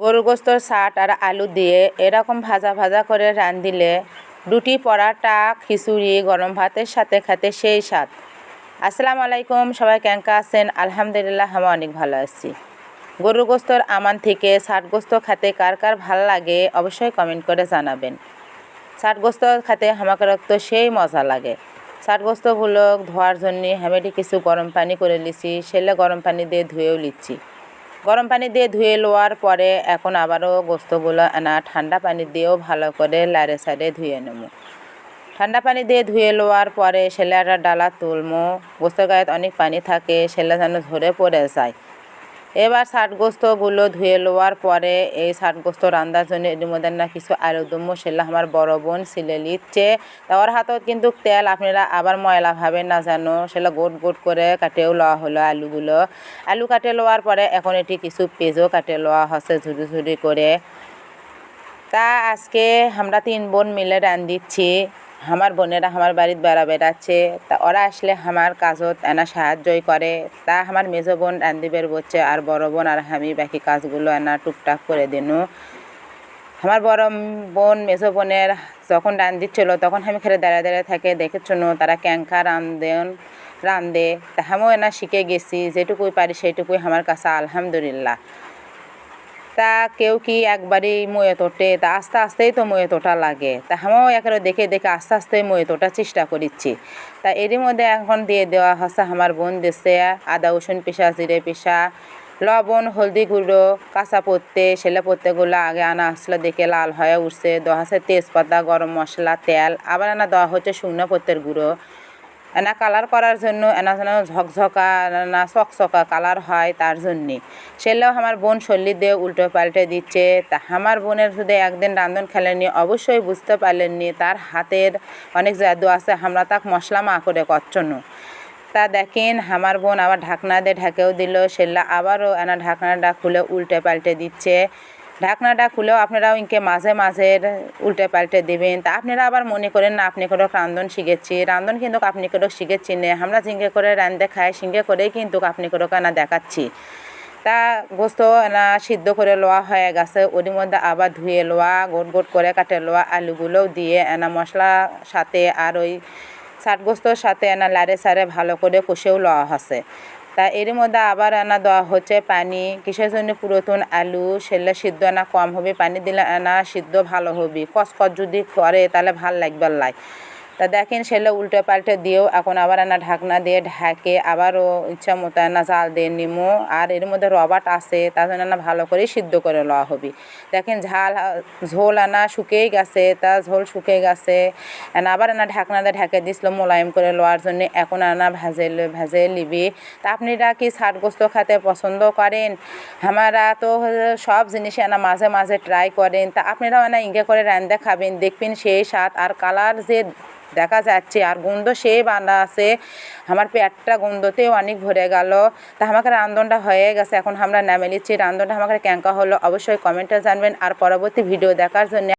গরু গোস্তর শাট আর আলু দিয়ে এরকম ভাজা ভাজা করে রান্ধিলে রুটি পরাটা, খিচুড়ি, গরম ভাতের সাথে খেতে সেই স্বাদ। আসসালামু আলাইকুম, সবাই কেঙ্কা আছেন? আলহামদুলিল্লাহ, আমি অনেক ভালো আছি। গরু গোস্তর আমান থেকে গোস্ত খেতে কার কার ভালো লাগে অবশ্যই কমেন্ট করে জানাবেন। গোস্ত খেতে আমাকে রক্ত সেই মজা লাগে। গোস্তগুলো ধোয়ার জন্য আমি কিছু গরম পানি করে লিছি, সেলে গরম পানি দিয়ে ধুয়েও লিচ্ছি। গরম পানি দিয়ে ধুয়ে লওয়ার পরে এখন আবারও গোস্তগুলো আনা ঠান্ডা পানি দিয়েও ভালো করে লাইরে সাইডে ধুয়ে নেব। ঠান্ডা পানি দিয়ে ধুয়ে লওয়ার পরে সেলাটা ডালা তুলমো গোস্ত গায়ে অনেক পানি থাকে সেলা যেন ঝরে পড়ে যায়। এবার ষাট গোস্তগুলো ধুয়ে লোয়ার পরে এই ষাট গোস্ত রান্নার জন্য এর মধ্যে না কিছু আলু দুম্মু সেলা আমার বড় বোন সিলে লিচ্ছে তা ওর হাতত কিন্তু তেল, আপনারা আবার ময়লা ভাবে না জানো সেলা গোট গোট করে কাটেও লওয়া হলো আলুগুলো। আলু কাটে লোয়ার পরে এখন এটি কিছু পেঁজও কাটে লওয়া হচ্ছে ঝুড়ি ঝুড়ি করে। তা আজকে আমরা তিন বোন মিলে রান্ধিচ্ছি আমার বোনেরা আমার বাড়িতে বেড়া বেড়াচ্ছে। তা ওরা আসলে আমার কাজত এনা সাহায্যই করে। তা আমার মেজো বোন রান্ধিবের বলছে আর বড় বোন আর আমি বাকি কাজগুলো এনা টুকটাক করে দিনু। আমার বড় বোন, মেজো বোনের যখন রান্ধিচ্ছিল তখন আমি খেলে দাঁড়িয়ে দাঁড়িয়ে থাকে দেখেছিল তারা ক্যাঙ্কা রান্ধেন রান্ধে তা আমিও এনা শিখে গেছি, যেটুকুই পারি সেইটুকুই আমার কাছে আলহামদুলিল্লাহ। তা কেউ কি একবারই ময়ে তোটে? তা আস্তে আস্তেই তো ময়ে তোটা লাগে। তা আমিও একেবারে দেখে দেখে আস্তে আস্তে ময়ে তোটার চেষ্টা করিচ্ছি। তা এরই মধ্যে এখন দিয়ে দেওয়া হচ্ছে আমার বোন দেশে আদা, রসুন পিসা, জিরে পিসা, লবণ, হলদি গুঁড়ো, কাঁচা পত্তে সেলে পত্তেগুলো আগে আনা আসলে দেখে লাল হয়ে উঠছে। দেওয়া হচ্ছে তেজপাতা, গরম মশলা, তেল। আবার আনা দেওয়া হচ্ছে শুকনো পত্তের গুঁড়ো। এনা কালার করার জন্য, এনা যেন ঝকঝকা না চকচকা কালার হয় তার জন্যে। সেলেও আমার বোন শল্লি দিয়ে উল্টো পাল্টে দিচ্ছে। তা আমার বোনের যদি একদিন রান্ধন খেলেননি, অবশ্যই বুঝতে পারলেননি তার হাতের অনেক জাদু আছে, আমরা তাক মশলা মা করে করছনো তা দেখেন, আমার বোন আবার ঢাকনা দিয়ে ঢাকেও দিল, সেল্লা আবারও এনা ঢাকনাটা খুলে উল্টে পাল্টে দিচ্ছে। ঢাকনাটা খুলেও আপনারাও ইনকে মাঝে মাঝে উল্টে পাল্টে দিবেন। তা আপনারা আবার মনে করেন না, আপনি করে রান্ধন শিখেছি। রান্ধন কিন্তু আপনি করে শিখেছি না। আমরা ঝিঙ্গে করে রান্ধে খাই সিঙ্গে করেই কিন্তু আপনি করে কেনা দেখাচ্ছি। তা গোস্ত সিদ্ধ করে লোয়া হয়ে গেছে। ওর মধ্যে আবার ধুয়ে লোয়া, গোট গোট করে কাটে লোয়া, আলুগুলোও দিয়ে এনা মশলা সাথে আর ওই ষাট গোস্তর সাথে এনা লারে সারে ভালো করে কষেও লওয়া হচ্ছে তা এর মধ্যে আবার আনা দেওয়া হচ্ছে পানি। কিসের জন্য পুরাতন আলু সেলে সিদ্ধ আনা কম হবে, পানি দিলে আনা সিদ্ধ ভালো হবে। কসকস যদি করে তাহলে ভালো লাগবার লাই তা দেখেন সেলে উল্টো পাল্টে দিয়েও এখন আবার আনা ঢাকনা দিয়ে ঢাকে আবারও ইচ্ছা মতো না জাল দিয়ে নিমো। আর এর মধ্যে রবাট আছে তার জন্য না ভালো করে সিদ্ধ করে লওয়া হবে। দেখেন ঝাল, ঝোল আনা শুকিয়েই গেছে, তা ঝোল শুকিয়ে গেছে। আবার আনা ঢাকনা দিয়ে ঢাকে দিছিল মোলায়েম করে লওয়ার জন্য, এখন আনা ভাজে ভাজে লিবি তা আপনারা কি ষাট গোস্ত খেতে পছন্দ করেন? আমারা তো সব জিনিস আনা মাঝে মাঝে ট্রাই করেন। তা আপনারাও আনা ইঙ্গে করে রান্দা খাবেন, দেখবেন সেই স্বাদ আর কালার যে দেখা যাচ্ছে, আর গন্ধ সে বানা আছে। আমার পেটটা গন্ধতেও অনেক ভরে গেল। তা আমাকে রান্ধনটা হয়ে গেছে, এখন আমরা নামে নিচ্ছি। রান্ধনটা আমাকে ক্যাঙ্কা হলো, অবশ্যই কমেন্টে জানবেন। আর পরবর্তী ভিডিও দেখার জন্য